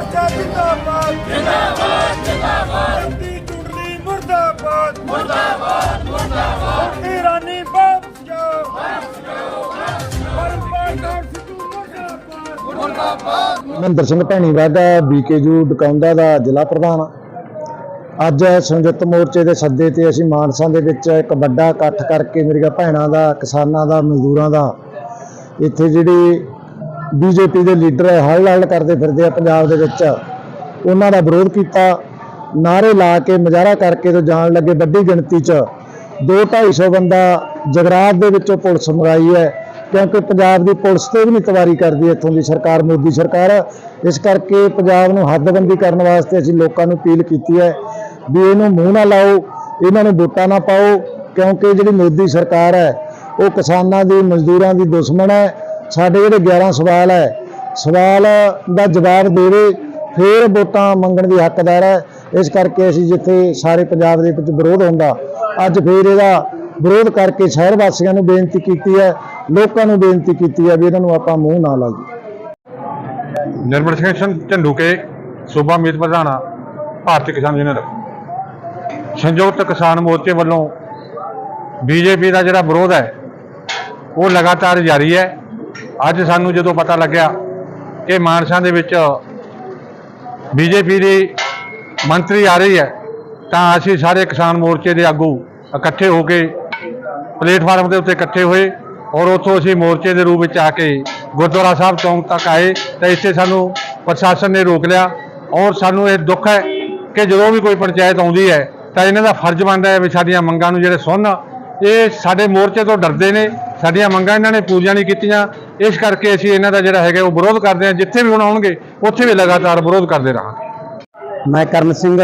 ਮੋਰਚਾ ਜਿੰਦਾਬਾਦ। ਜਿੰਦਾਬਾਦ ਜਿੰਦਾਬਾਦ। ਦੀ ਟੁੱਟਦੀ ਮੁਰਦਾਬਾਦ। ਮੁਰਦਾਬਾਦ ਮੁਰਦਾਬਾਦ ਇਰਾਨੀ ਵਾਪਸ ਜਾਓ। ਵਾਪਸ ਜਾਓ ਪਰਮਪਾਲ ਸਿੱਧੂ ਮੁਰਦਾਬਾਦ। ਮਹਿੰਦਰ ਸਿੰਘ ਭੈਣੀਵਾਗਾ ਬੀਕੇਯੂ ਡਕਾਉਂਦਾ ਦਾ ਜ਼ਿਲ੍ਹਾ ਪ੍ਰਧਾਨ। ਅੱਜ ਸੰਯੁਕਤ ਮੋਰਚੇ ਦੇ ਸੱਦੇ ਤੇ ਅਸੀਂ ਮਾਨਸਾ ਦੇ ਵਿੱਚ ਇੱਕ ਵੱਡਾ ਇਕੱਠ ਕਰਕੇ ਮੇਰੀਆਂ ਭੈਣਾਂ ਦਾ, ਕਿਸਾਨਾਂ ਦਾ, ਮਜ਼ਦੂਰਾਂ ਦਾ, ਇੱਥੇ ਜਿਹੜੀ ਬੀਜੇਪੀ ਦੇ ਲੀਡਰ ਹੈ ਹਲ ਹਲ ਕਰਦੇ ਫਿਰਦੇ ਆ ਪੰਜਾਬ ਦੇ ਵਿੱਚ। ਉਹਨਾਂ ਦਾ ਵਿਰੋਧ ਕੀਤਾ। ਨਾਰੇ ਲਾ ਕੇ ਮੁਜ਼ਾਹਰਾ ਕਰਕੇ ਤੋਂ ਜਾਣ ਲੱਗੇ ਵੱਡੀ ਗਿਣਤੀ 'ਚ। 2-250 ਬੰਦਾ ਜਗਰਾਤ ਦੇ ਵਿੱਚੋਂ ਪੁਲਿਸ ਮਰਾਈ ਹੈ, ਕਿਉਂਕਿ ਪੰਜਾਬ ਦੀ ਪੁਲਿਸ ਤੇ ਵੀ ਨਹੀਂ ਤਵਾਰੀ ਕਰਦੀ ਇੱਥੋਂ ਦੀ ਸਰਕਾਰ, ਮੋਦੀ ਸਰਕਾਰ। ਇਸ ਕਰਕੇ ਪੰਜਾਬ ਨੂੰ ਹੱਦਬੰਦੀ ਕਰਨ ਵਾਸਤੇ ਅਸੀਂ ਲੋਕਾਂ ਨੂੰ ਅਪੀਲ ਕੀਤੀ ਹੈ ਵੀ ਇਹਨੂੰ ਮੂੰਹ ਨਾ ਲਾਓ, ਇਹਨਾਂ ਨੂੰ ਵੋਟਾਂ ਨਾ ਪਾਓ, ਕਿਉਂਕਿ ਜਿਹੜੀ ਮੋਦੀ ਸਰਕਾਰ ਹੈ, ਉਹ ਕਿਸਾਨਾਂ ਦੀ, ਮਜ਼ਦੂਰਾਂ ਦੀ ਦੁਸ਼ਮਣ ਹੈ। ਸਾਡੇ ਜਿਹੜੇ 11 ਸਵਾਲ ਹੈ, ਸਵਾਲ ਦਾ ਜਵਾਬ ਦੇਵੇ, ਫਿਰ ਵੋਟਾਂ ਮੰਗਣ ਦੀ ਹੱਕਦਾਰ ਹੈ। ਇਸ ਕਰਕੇ ਅਸੀਂ ਜਿੱਥੇ ਸਾਰੇ ਪੰਜਾਬ ਦੇ ਵਿੱਚ ਵਿਰੋਧ ਹੁੰਦਾ, ਅੱਜ ਫਿਰ ਇਹਦਾ ਵਿਰੋਧ ਕਰਕੇ ਸ਼ਹਿਰ ਵਾਸੀਆਂ ਨੂੰ ਬੇਨਤੀ ਕੀਤੀ ਹੈ, ਲੋਕਾਂ ਨੂੰ ਬੇਨਤੀ ਕੀਤੀ ਹੈ ਵੀ ਇਹਨਾਂ ਨੂੰ ਆਪਾਂ ਮੂੰਹ ਨਾ ਲਾਈਏ। ਨਿਰਮਲ ਸਿੰਘ ਸੰ- ਝੰਡੂਕੇ ਸੂਬਾ ਮੀਤ ਪ੍ਰਧਾਨਾ, ਭਾਰਤੀ ਕਿਸਾਨ ਯੂਨੀਅਨ। ਸੰਯੁਕਤ ਕਿਸਾਨ ਮੋਰਚੇ ਵੱਲੋਂ ਬੀਜੇਪੀ ਦਾ ਜਿਹੜਾ ਵਿਰੋਧ ਹੈ, ਉਹ ਲਗਾਤਾਰ ਜਾਰੀ ਹੈ। ਅੱਜ ਸਾਨੂੰ ਜਦੋਂ ਪਤਾ ਲੱਗਿਆ ਕਿ ਮਾਨਸਾ ਦੇ ਵਿੱਚ ਬੀਜੇਪੀ ਦੀ ਮੰਤਰੀ ਆ ਰਹੀ ਹੈ, ਤਾਂ ਅਸੀਂ ਸਾਰੇ ਕਿਸਾਨ ਮੋਰਚੇ ਦੇ ਆਗੂ ਇਕੱਠੇ ਹੋ ਕੇ ਪਲੇਟਫਾਰਮ ਦੇ ਉੱਤੇ ਇਕੱਠੇ ਹੋਏ ਔਰ ਉੱਥੋਂ ਅਸੀਂ ਮੋਰਚੇ ਦੇ ਰੂਪ ਵਿੱਚ ਆ ਕੇ ਗੁਰਦੁਆਰਾ ਸਾਹਿਬ ਚੌਂਕ ਤੱਕ ਆਏ ਤਾਂ ਇੱਥੇ ਸਾਨੂੰ ਪ੍ਰਸ਼ਾਸਨ ਨੇ ਰੋਕ ਲਿਆ ਔਰ ਸਾਨੂੰ ਇਹ ਦੁੱਖ ਹੈ ਕਿ ਜਦੋਂ ਵੀ ਕੋਈ ਪੰਚਾਇਤ ਆਉਂਦੀ ਹੈ ਤਾਂ ਇਹਨਾਂ ਦਾ ਫਰਜ਼ ਬਣਦਾ ਹੈ ਵੀ ਸਾਡੀਆਂ ਮੰਗਾਂ ਨੂੰ ਜਿਹੜੇ ਸੁਣਨ। ਇਹ ਸਾਡੇ ਮੋਰਚੇ ਤੋਂ ਡਰਦੇ ਨੇ ਸਾਡੀਆਂ ਮੰਗਾਂ ਇਹਨਾਂ ਨੇ ਪੂਰੀਆਂ ਨਹੀਂ ਕੀਤੀਆਂ। ਇਸ ਕਰਕੇ ਅਸੀਂ ਇਹਨਾਂ ਦਾ ਜਿਹੜਾ ਹੈਗਾ ਉਹ ਵਿਰੋਧ ਕਰਦੇ ਹਾਂ। ਜਿੱਥੇ ਵੀ ਹੁਣ ਆਉਣਗੇ, ਉੱਥੇ ਵੀ ਲਗਾਤਾਰ ਵਿਰੋਧ ਕਰਦੇ ਰਹਾਂਗੇ। ਮੈਂ ਕਰਮ ਸਿੰਘ,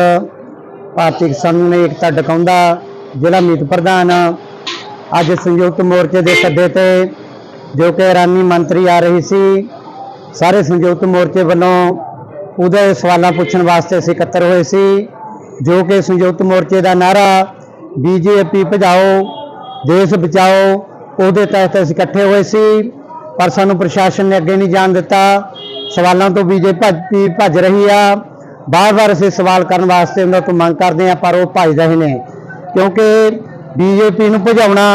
ਭਾਰਤੀ ਕਿਸਾਨ ਯੂਨੀਅਨ ਏਕਤਾ ਡਕਾਉਂਦਾ ਜ਼ਿਲ੍ਹਾ ਮੀਤ ਪ੍ਰਧਾਨ ਅੱਜ ਸੰਯੁਕਤ ਮੋਰਚੇ ਦੇ ਸੱਦੇ ਤੇ ਜੋ ਕਿ ਇਰਾਨੀ ਮੰਤਰੀ ਆ ਰਹੀ ਸੀ, ਸਾਰੇ ਸੰਯੁਕਤ ਮੋਰਚੇ ਵੱਲੋਂ ਉਹਦੇ ਸਵਾਲਾਂ ਪੁੱਛਣ ਵਾਸਤੇ ਅਸੀਂ ਇਕੱਤਰ ਹੋਏ ਸੀ। ਜੋ ਕਿ ਸੰਯੁਕਤ ਮੋਰਚੇ ਦਾ ਨਾਰਾ ਬੀਜੇਪੀ ਭਜਾਓ, ਦੇਸ਼ ਬਚਾਓ ਉਹਦੇ ਤਹਿਤ ਅਸੀਂ ਇਕੱਠੇ ਹੋਏ ਸੀ, ਪਰ ਸਾਨੂੰ ਪ੍ਰਸ਼ਾਸਨ ਨੇ ਅੱਗੇ ਨਹੀਂ ਜਾਣ ਦਿੱਤਾ। ਸਵਾਲਾਂ ਤੋਂ ਬੀਜੇਪੀ ਭੱਜ ਰਹੀ ਆ, ਬਾਰ-ਬਾਰ ਅਸੀਂ ਸਵਾਲ ਕਰਨ ਵਾਸਤੇ ਉਹਨਾਂ ਤੋਂ ਮੰਗ ਕਰਦੇ ਆ ਪਰ ਉਹ ਭੱਜ ਰਹੇ ਨੇ ਕਿਉਂਕਿ ਬੀਜੇਪੀ ਨੂੰ ਭਜਾਉਣਾ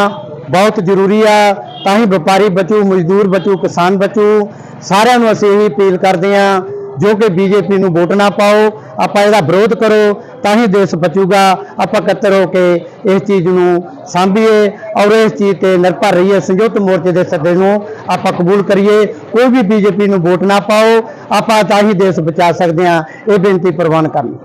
ਬਹੁਤ ਜ਼ਰੂਰੀ ਆ, ਤਾਂ ਹੀ ਵਪਾਰੀ ਬਚੂ, ਮਜ਼ਦੂਰ ਬਚੂ, ਕਿਸਾਨ ਬਚੂ, ਸਾਰਿਆਂ ਨੂੰ ਅਸੀਂ ਇਹੀ ਅਪੀਲ ਕਰਦੇ ਆ ਜੋ ਕਿ ਬੀਜੇਪੀ ਨੂੰ ਵੋਟ ਨਾ ਪਾਓ, ਆਪਾਂ ਇਹਦਾ ਵਿਰੋਧ ਕਰੋ, ਤਾਂ ਹੀ ਦੇਸ਼ ਬਚੂਗਾ। ਆਪਾਂ ਇਕੱਤਰ ਹੋ ਕੇ ਇਸ ਚੀਜ਼ ਨੂੰ ਸਾਂਭੀਏ ਔਰ ਇਸ ਚੀਜ਼ ਤੇ ਨਿਰਭਰ ਰਹੀਏ, ਸੰਯੁਕਤ ਮੋਰਚੇ ਦੇ ਸੱਦੇ ਨੂੰ ਆਪਾਂ ਕਬੂਲ ਕਰੀਏ। ਕੋਈ ਵੀ ਬੀਜੇਪੀ ਨੂੰ ਵੋਟ ਨਾ ਪਾਓ, ਆਪਾਂ ਤਾਂ ਹੀ ਦੇਸ਼ ਬਚਾ ਸਕਦੇ ਹਾਂ। ਇਹ ਬੇਨਤੀ ਪ੍ਰਵਾਨ ਕਰਨੀ।